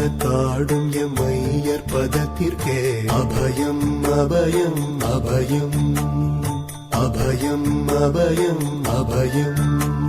அம்பலத்தாடும் எம்மையர் பதத்திற்கே. அபயம் அபயம் அபயம். அபயம் அபயம் அபயம்.